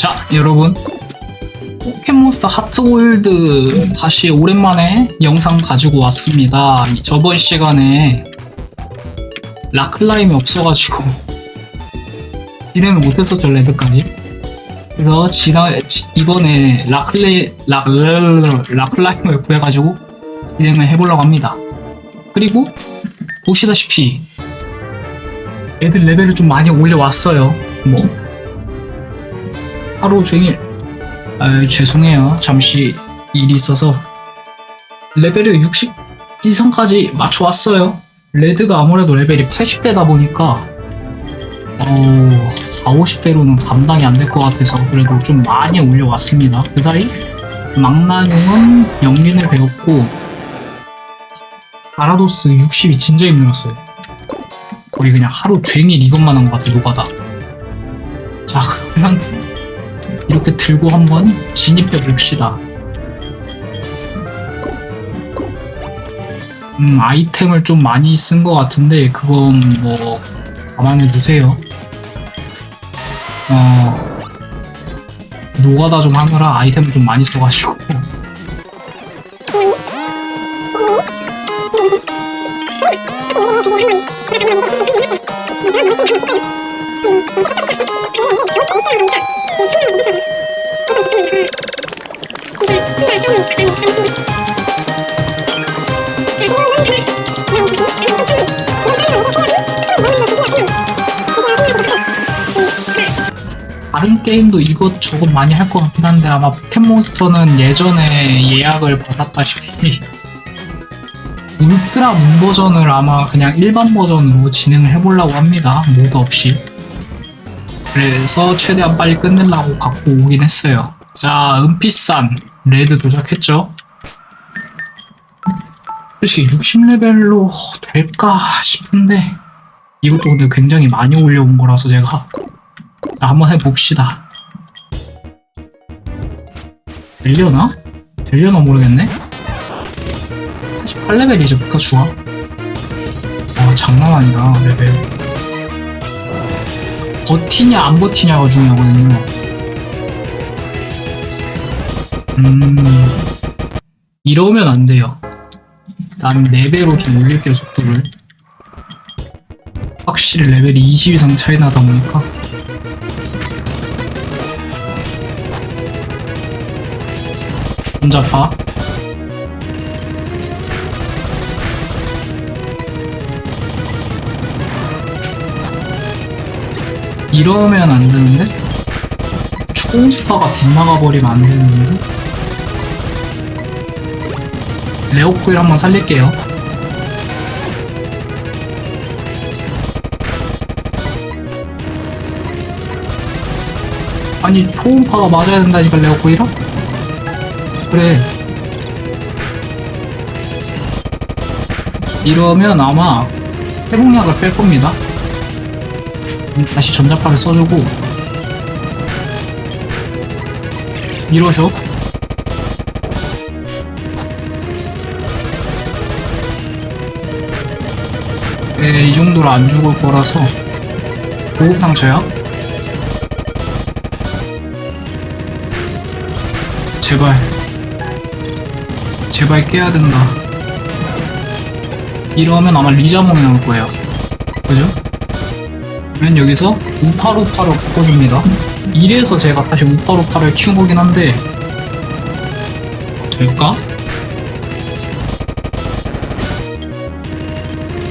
자, 여러분. 포켓몬스터 하트골드 다시 오랜만에 영상 가지고 왔습니다. 이 저번 시간에 라클라임이 없어가지고 진행을 못했었죠, 레드까지. 그래서 지난, 지- 이번에 라클레, 라, 라, 라클라임을 구해가지고 진행을 해보려고 합니다. 그리고 보시다시피 애들 레벨을 좀 많이 올려왔어요. 뭐 하루 종일 아 죄송해요. 잠시 일이 있어서 레벨을 60 이상까지 맞춰왔어요. 레드가 아무래도 레벨이 80대다 보니까 어 4, 50대로는 감당이 안 될 것 같아서 그래도 좀 많이 올려왔습니다. 그 사이 망나뇽은 영린을 배웠고 아라도스 60이 진짜 힘들었어요. 거의 그냥 하루 종일 이것만 한 것 같아 노가다. 자 그러면 이렇게 들고 한번 진입해 봅시다. 음 아이템을 좀 많이 쓴 것 같은데 그건 뭐 감안해 주세요. 어 노가다 좀 하느라 아이템을 좀 많이 써가지고 게임도 이것저것 많이 할 것 같긴 한데 아마 포켓몬스터는 예전에 예약을 받았다시피 울트라 문 버전을 아마 그냥 일반 버전으로 진행을 해보려고 합니다. 모드 없이. 그래서 최대한 빨리 끝내려고 갖고 오긴 했어요. 자, 은피산 레드 도착했죠? 솔직히 60레벨로 될까 싶은데 이것도 근데 굉장히 많이 올려온 거라서 제가 자, 한번 해봅시다. 되려나? 되려나 모르겠네? 18레벨이죠, 피카츄가. 아, 장난 아니다, 레벨. 버티냐, 안 버티냐가 중요하거든요. 음, 이러면 안 돼요. 난 4배로 좀 올릴게요, 속도를. 확실히 레벨이 20 이상 차이 나다 보니까. 혼자파 이러면 안 되는데? 초음파가 빗나가 버리면 안 되는데? 레오코일 한번 살릴게요. 아니 초음파가 맞아야 된다니까 레오코일아? 그래. 이러면 아마 회복약을 뺄 겁니다. 음, 다시 전자파를 써주고 이러셔. 네, 이 정도로 안 죽을 거라서 보급 상처야. 제발 제발 깨야 된다 이러면 아마 리자몽이 나올 거예요 그죠? 그러면 여기서 우파루파를 바꿔줍니다 이래서 제가 사실 우파루파를 키운 거긴 한데 될까?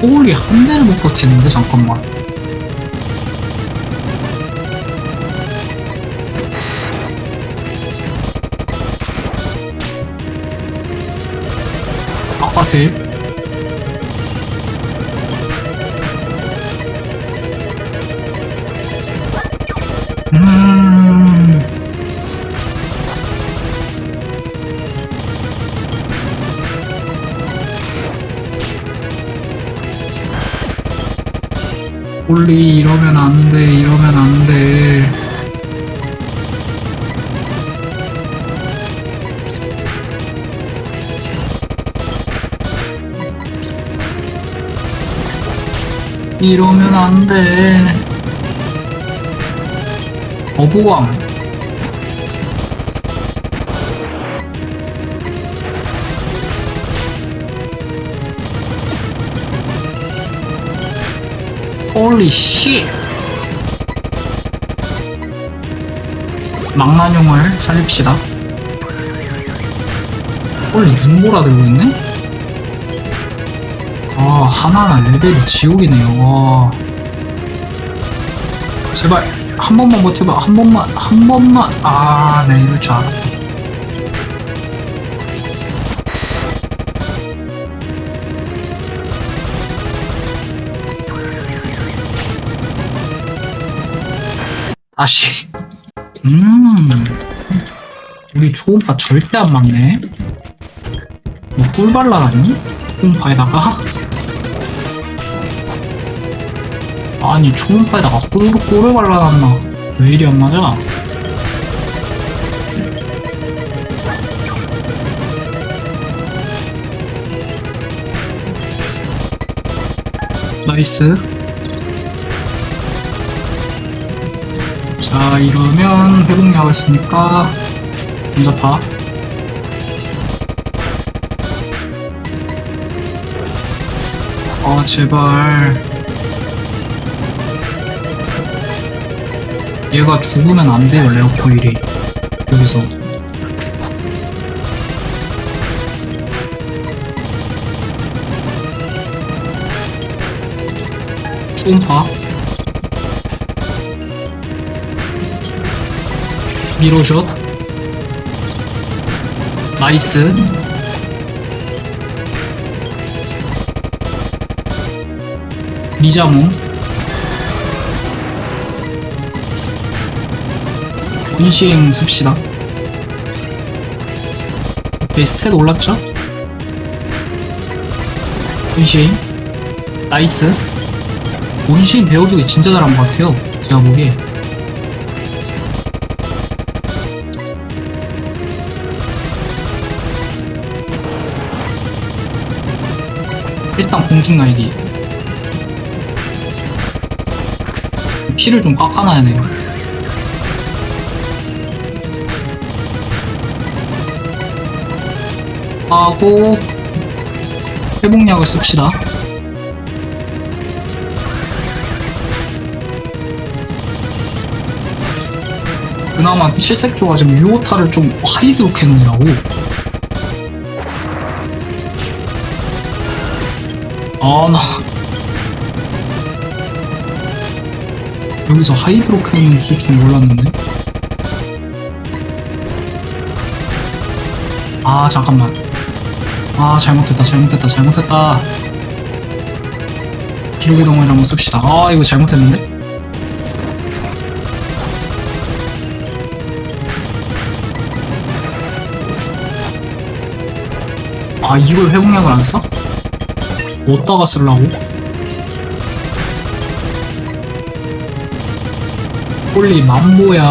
호울이 한 대를 못 버티는데 잠깐만 아파트 음. 홀리 이러면 안돼 이러면 안돼 이러면 안 돼. 어부왕. 홀리 씨. 망나뇽을 살립시다. 홀리 눈보라 들고 있네? 아 하나하나 레벨이 지옥이네요. 와. 제발 한 번만 버텨봐. 한 번만 한 번만. 아네 이럴 줄 알았다. 다시. 음. 우리 초음파 절대 안 맞네. 뭐 꿀 발라놨니? 초음파에다가 아니 초음파에다가 꿀, 꿀을 발라놨나? 왜 이리 안 맞아? 나이스. 자 이러면 회복약을 쓰니까 먼저 봐. 아 제발 얘가 죽으면 안 돼요 레오코일이. 여기서. 초음파 미로슛 나이스. 리자몽 본시행 씁시다. 오케이 스탯 올랐죠? 본시행 나이스. 본시행 배우기 진짜 잘한 것 같아요 제가 보기에. 일단 공중 날기 피를 좀 깎아놔야 돼요 하고 회복약을 씁시다. 그나마 실색조가 지금 유오타를 좀 하이드로 캐논이라고. 아나. 여기서 하이드로 캐논 있을 줄 몰랐는데. 아 잠깐만 아 잘못했다 잘못했다 잘못했다 기록이동을 한번 씁시다 아 이거 잘못했는데 아 이걸 회복약을 안 써? 어디다가 쓰려고? 홀리 만보야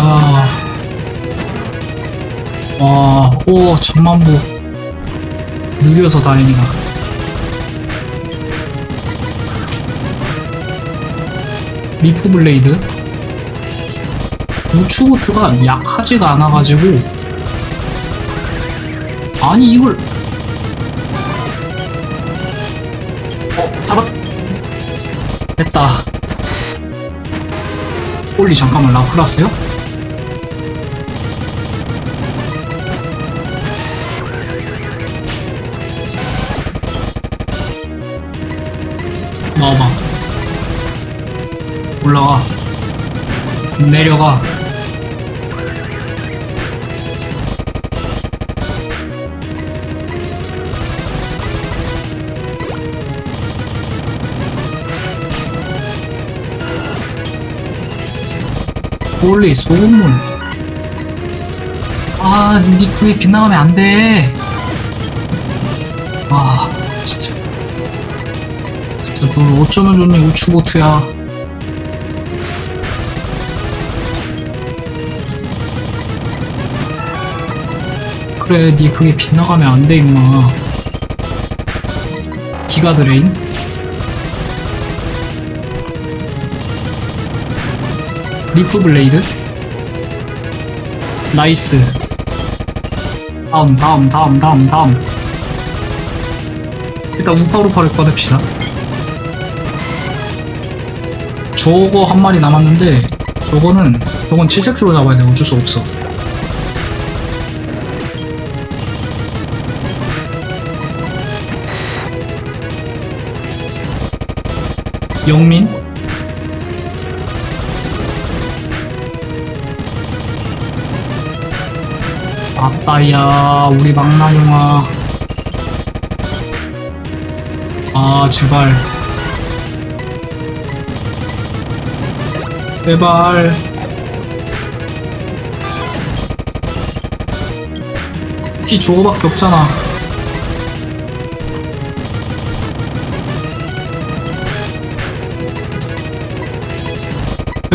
와, 오, 천만보. 느려서 다행이다. 리프 블레이드. 우추보트가 약하지가 않아가지고. 아니, 이걸. 어, 잡았. 됐다. 홀리, 잠깐만, 라플라스요? 내려가 홀리 소금물 아, 니 그게 빗나가면 안 돼. 아, 진짜. 진짜 그걸 어쩌면 좋니 우추보트야 그래 니 그게 빗나가면 안 돼 임마. 기가 드레인 리프 블레이드? 나이스. 다음 다음 다음 다음 다음. 일단 우파루파를 꺼냅시다. 저거 한 마리 남았는데 저거는 저건 칠색조로 잡아야 돼. 어쩔 수 없어 영민? 아따야 우리 망나뇽아. 아 제발. 제발. 피 저거밖에 없잖아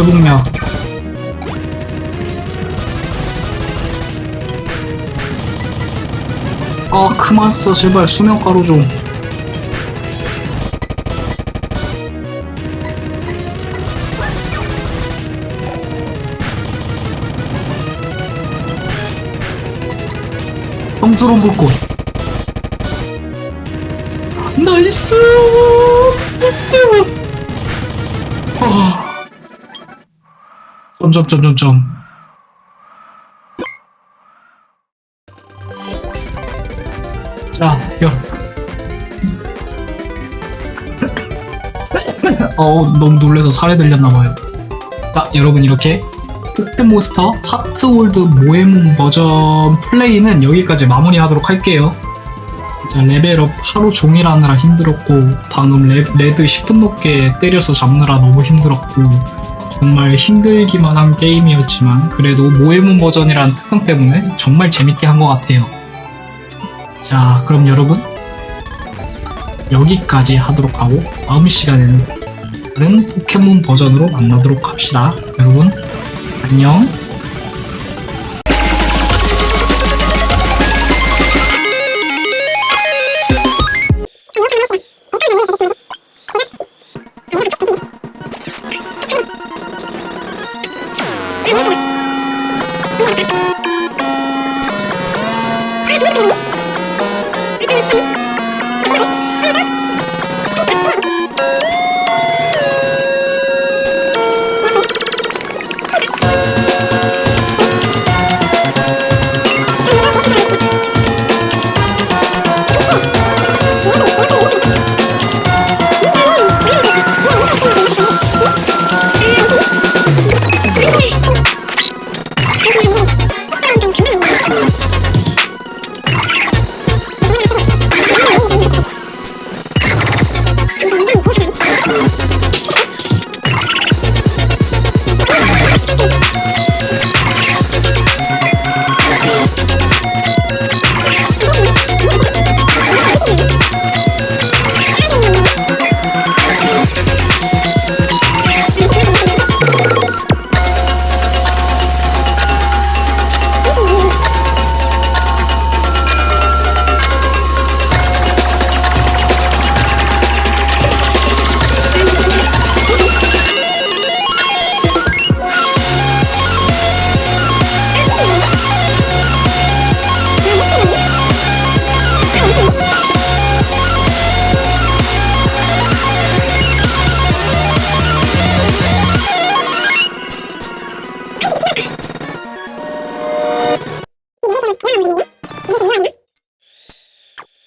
회복약 아 그만 써 제발. 수면가루 좀 성스러운 불꽃 나이스! 나이스! 아 점점점점점 자, 열. 어, 너무 놀래서 살에 들렸나봐요. 자, 여러분, 이렇게 포켓몬스터 하트월드 모에몬 버전 플레이는 여기까지 마무리하도록 할게요. 진짜 레벨업 하루 종일 하느라 힘들었고, 방금 레, 레드 10분 넘게 때려서 잡느라 너무 힘들었고, 정말 힘들기만 한 게임이었지만, 그래도 모에몬 버전이라는 특성 때문에 정말 재밌게 한 것 같아요. 자, 그럼 여러분 여기까지 하도록 하고 다음 시간에는 다른 포켓몬 버전으로 만나도록 합시다. 여러분 안녕.